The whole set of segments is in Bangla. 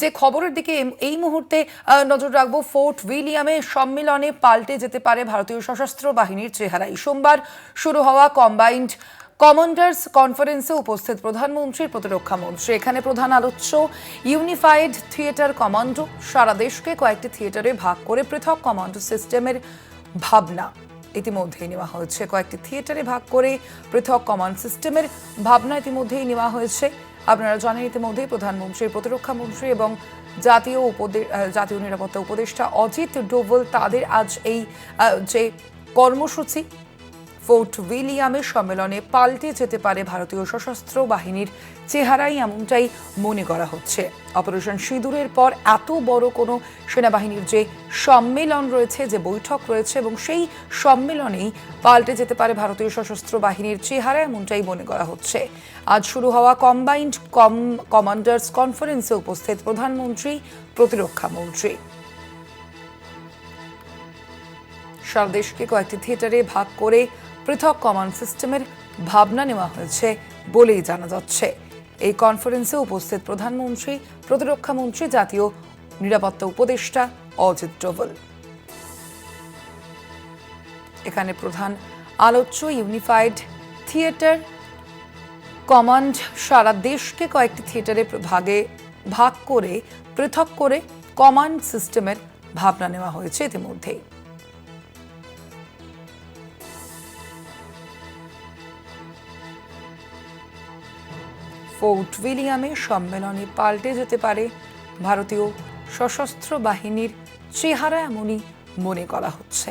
যে খবরের দিকে এই মুহূর্তে নজর রাখব ফোর্ট উইলিয়ামে সম্মেলনে পাল্টে যেতে পারে ভারতীয় সশস্ত্র বাহিনীর চেহারাই সোমবার শুরু হওয়া কম্বাইন্ড কমান্ডার্স কনফারেন্সে উপস্থিত প্রধানমন্ত্রীর প্রতিরক্ষা মন্ত্রী। এখানে প্রধান আলোচ্য ইউনিফাইড থিয়েটার কমান্ডো। সারা দেশকে কয়েকটি থিয়েটারে ভাগ করে পৃথক কমান্ডো সিস্টেমের ভাবনা ইতিমধ্যেই নেওয়া হয়েছে। কয়েকটি থিয়েটারে ভাগ করে পৃথক কমান্ড সিস্টেমের ভাবনা ইতিমধ্যেই নেওয়া হয়েছে। আপনারা জানেন ইতিমধ্যেই প্রধানমন্ত্রী, প্রতিরক্ষা মন্ত্রী এবং জাতীয় জাতীয় নিরাপত্তা উপদেষ্টা অজিত ডোভল তাদের আজ এই যে কর্মসূচি ফোর্ট উইলিয়ামের সম্মেলনে পাল্টে যেতে পারে ভারতীয় সশস্ত্র বাহিনীর চেহারাই এমনটাই মনে করা হচ্ছে। অপারেশন সিঁদুরের পর এত বড় কোনো সেনাবাহিনীর যে সম্মেলন রয়েছে, যে বৈঠক রয়েছে এবং সেই সম্মেলনেই পাল্টে যেতে পারে ভারতীয় সশস্ত্র বাহিনীর চেহারা এমনটাই মনে করা হচ্ছে। আজ শুরু হওয়া কম্বাইন্ড কম, কমান্ডার্স কনফারেন্সে উপস্থিত প্রধানমন্ত্রী, প্রতিরক্ষা মন্ত্রী। সারা দেশকে কয়েকটি থিয়েটারে ভাগ করে পৃথক কমান্ড সিস্টেমের ভাবনা নেওয়া হয়েছে বলেই জানা যাচ্ছে। এই কনফারেন্সে উপস্থিত প্রধানমন্ত্রী, প্রতিরক্ষা মন্ত্রী, জাতীয় নিরাপত্তা উপদেষ্টা অজিত ডোভাল। এখানে প্রধান আলোচ্য ইউনিফাইড থিয়েটার কমান্ড সারা দেশকে কয়েকটি থিয়েটারে ভাগে, ভাগ করে, পৃথক করে কমান্ড সিস্টেমের ভাবনা নেওয়া হয়েছে ইতিমধ্যেই। ফোর্ট উইলিয়ামে সম্মেলনে পাল্টে যেতে পারে ভারতীয় সশস্ত্র বাহিনীর চেহারা এমনই মনে করা হচ্ছে।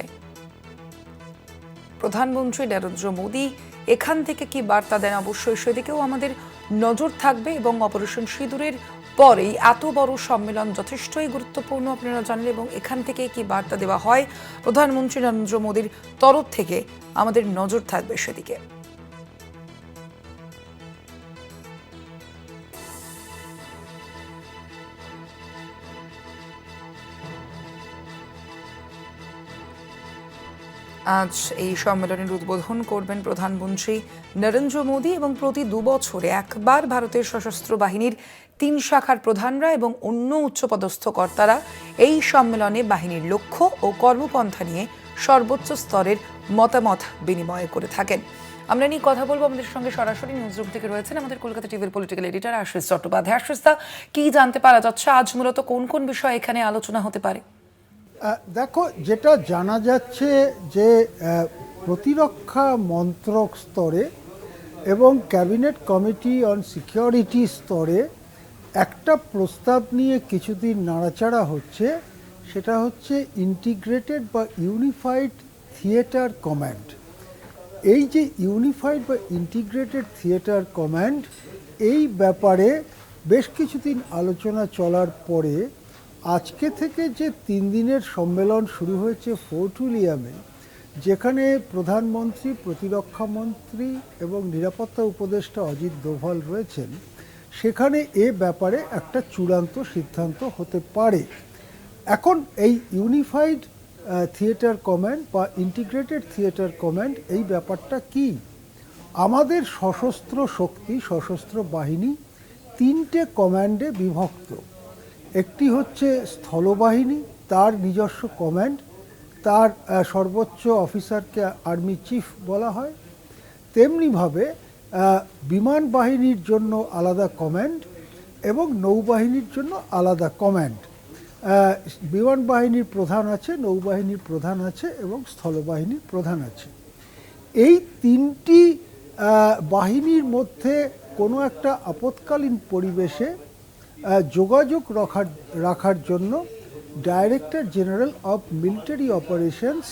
প্রধানমন্ত্রী নরেন্দ্র মোদী, এখান থেকে কি বার্তা দেন? অবশ্যই সেদিকেও আমাদের নজর থাকবে এবং অপারেশন সিঁদুরের পরেই এত বড় সম্মেলন যথেষ্টই গুরুত্বপূর্ণ আপনারা জানেন এবং এখান থেকে কি বার্তা দেওয়া হয়? প্রধানমন্ত্রী নরেন্দ্র মোদীর তরফ থেকে আমাদের নজর থাকবে সেদিকে। আজ এই সম্মেলনের উদ্বোধন করবেন প্রধানমন্ত্রী নরেন্দ্র মোদী এবং প্রতি দুবছরে একবার ভারতের সশস্ত্র বাহিনীর তিন শাখার প্রধানরা এবং অন্য উচ্চপদস্থ কর্তারা এই সম্মেলনে বাহিনীর লক্ষ্য ও কর্মপন্থা নিয়ে সর্বোচ্চ স্তরের মতামত বিনিময় করে থাকেন। আমরা নিয়ে কথা বলব আমাদের সঙ্গে সরাসরি নিউজ রুম থেকে রয়েছেন আমাদের কলকাতা টিভির পলিটিক্যাল এডিটর আশিস চট্টোপাধ্যায়। আশিস দা, কি জানতে পারা যাচ্ছে? আজ মূলত কোন কোন বিষয় এখানে আলোচনা হতে পারে? দেখো, যেটা জানা যাচ্ছে যে প্রতিরক্ষা মন্ত্রক স্তরে এবং ক্যাবিনেট কমিটি অন সিকিউরিটি স্তরে একটা প্রস্তাব নিয়ে কিছুদিন নাড়াচাড়া হচ্ছে। সেটা হচ্ছে ইন্টিগ্রেটেড বা ইউনিফাইড থিয়েটার কমান্ড। এই যে ইউনিফাইড বা ইন্টিগ্রেটেড থিয়েটার কমান্ড, এই ব্যাপারে বেশ কিছুদিন আলোচনা চলার পরে আজকে থেকে যে তিন দিনের সম্মেলন শুরু হয়েছে ফোর্ট উইলিয়ামে, যেখানে প্রধানমন্ত্রী, প্রতিরক্ষা মন্ত্রী এবং নিরাপত্তা উপদেষ্টা অজিত দোভাল রয়েছেন, সেখানে এ ব্যাপারে একটা চূড়ান্ত সিদ্ধান্ত হতে পারে। এখন এই ইউনিফাইড থিয়েটার কমান্ড বা ইন্টিগ্রেটেড থিয়েটার কমান্ড এই ব্যাপারটা কি? আমাদের সশস্ত্র শক্তি, সশস্ত্র বাহিনী তিনটে কমান্ডে বিভক্ত। একটি হচ্ছে স্থলবাহিনী, তার নিজস্ব কমান্ড তার সর্বোচ্চ অফিসারকে আর্মি চিফ বলা হয়। তেমনিভাবে বিমান বাহিনীর জন্য আলাদা কমান্ড এবং নৌবাহিনীর জন্য আলাদা কমান্ড বিমান বাহিনীর প্রধান আছে, নৌবাহিনীর প্রধান আছে এবং স্থলবাহিনীর প্রধান আছে। এই তিনটি বাহিনীর মধ্যে কোনো একটা আপৎকালীন পরিবেশে যোগাযোগ রাখার রাখার জন্য director general of military operations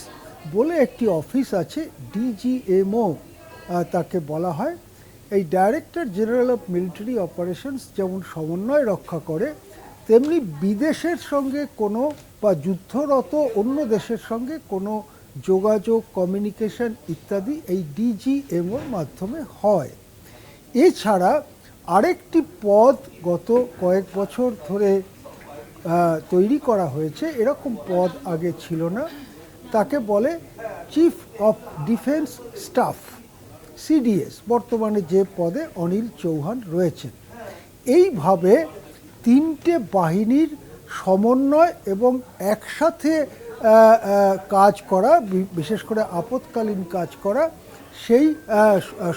বলে একটি অফিস আছে ডিজিএমও তাকে বলা হয়। এই director general of military operations যেমন সমন্বয় রক্ষা করে, তেমনি বিদেশের সঙ্গে কোনো বা যুদ্ধরত অন্য দেশের সঙ্গে কোনো যোগাযোগ কমিউনিকেশন ইত্যাদি এই ডিজিএমওর মাধ্যমে হয়। এছাড়া আরেকটি পদ গত কয়েক বছর ধরে তৈরি করা হয়েছে। এরকম পদ আগে ছিল না। তাকে বলে chief of defence staff CDS বর্তমানে যে পদে অনিল চৌহান রয়েছেন। এইভাবে তিনটে বাহিনীর সমন্বয় এবং একসাথে কাজ করা বিশেষ করে আপৎকালীন কাজ করা সেই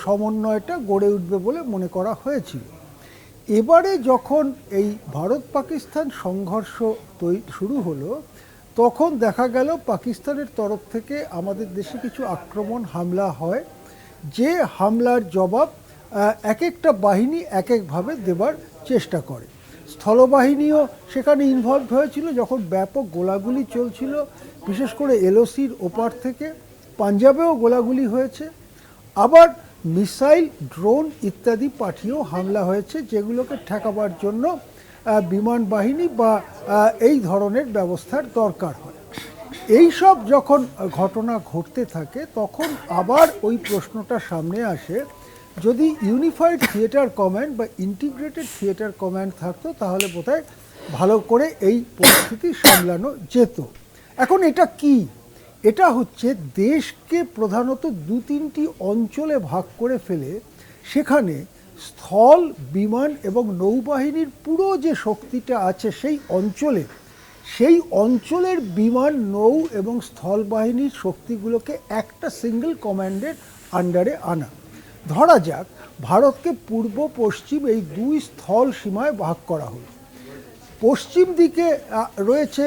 সমন্বয়টা গড়ে উঠবে বলে মনে করা হয়েছিল। এবারে যখন এই ভারত পাকিস্তান সংঘর্ষ শুরু হলো, তখন দেখা গেল পাকিস্তানের তরফ থেকে আমাদের দেশে কিছু আক্রমণ, হামলা হয়। যে হামলার জবাব এক একটা বাহিনী এক একভাবে দেবার চেষ্টা করে। স্থলবাহিনীও সেখানে ইনভলভ হয়েছিল যখন ব্যাপক গোলাগুলি চলছিল, বিশেষ করে এলওসির ওপার থেকে। পাঞ্জাবেও গোলাগুলি হয়েছে। আবার মিসাইল, ড্রোন ইত্যাদি পাঠিয়েও হামলা হয়েছে যেগুলোকে ঠেকাবার জন্য বিমান বাহিনী বা এই ধরনের ব্যবস্থার দরকার হয়। এই সব যখন ঘটনা ঘটতে থাকে, তখন আবার ওই প্রশ্নটা সামনে আসে, যদি ইউনিফাইড থিয়েটার কমান্ড বা ইন্টিগ্রেটেড থিয়েটার কমান্ড থাকতো, তাহলে বোধহয় ভালো করে এই পরিস্থিতি সামলানো যেত। এখন এটা কি? এটা হচ্ছে দেশকে প্রধানত দু তিনটি অঞ্চলে ভাগ করে ফেলে, সেখানে স্থল, বিমান এবং নৌবাহিনীর পুরো যে শক্তিটা আছে সেই অঞ্চলে, সেই অঞ্চলের বিমান, নৌ এবং স্থল বাহিনীর শক্তিগুলোকে একটা সিঙ্গেল কমান্ডের আন্ডারে আনা। ধরা যাক, ভারতকে পূর্ব পশ্চিম এই দুই স্থল সীমায় ভাগ করা হলো। পশ্চিম দিকে রয়েছে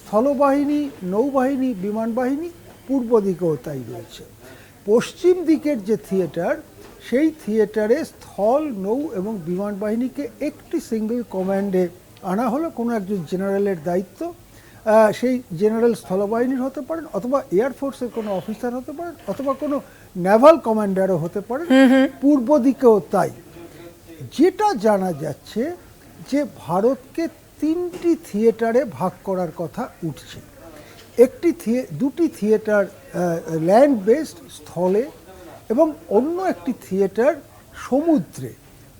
স্থলবাহিনী নৌবাহিনী বিমান বাহিনী পূর্ব দিকেও তাই রয়েছে। পশ্চিম দিকের যে থিয়েটার সেই থিয়েটারে স্থল নৌ এবং বিমান বাহিনীকে একটি সিঙ্গেল কমান্ডে আনা হলো কোনো একজন জেনারেলের দায়িত্ব। সেই জেনারেল স্থলবাহিনীর হতে পারেন অথবা এয়ারফোর্সের কোনো অফিসার হতে পারেন অথবা কোনো নেভাল কমান্ডারও হতে পারেন। পূর্ব দিকেও তাই। যেটা জানা যাচ্ছে যে ভারতকে তিনটি থিয়েটারে ভাগ করার কথা উঠছে। একটি থিয়ে দুটি থিয়েটার ল্যান্ড বেসড স্থলে এবং অন্য একটি থিয়েটার সমুদ্রে।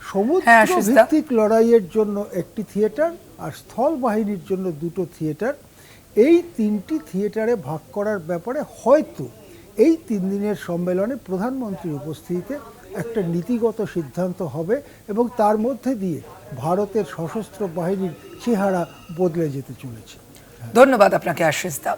সমুদ্র হ্যাঁ, ভিত্তিক লড়াইয়ের জন্য একটি থিয়েটার আর স্থল বাহিনীর জন্য দুটো থিয়েটার। এই তিনটি থিয়েটারে ভাগ করার ব্যাপারে হয়তো এই তিন দিনের সম্মেলনে প্রধানমন্ত্রীর উপস্থিতিতে একটা নীতিগত সিদ্ধান্ত হবে এবং তার মধ্যে দিয়ে ভারতের সশস্ত্র বাহিনীর চেহারা বদলে যেতে চলেছে। ধন্যবাদ আপনাকে আশিস দা।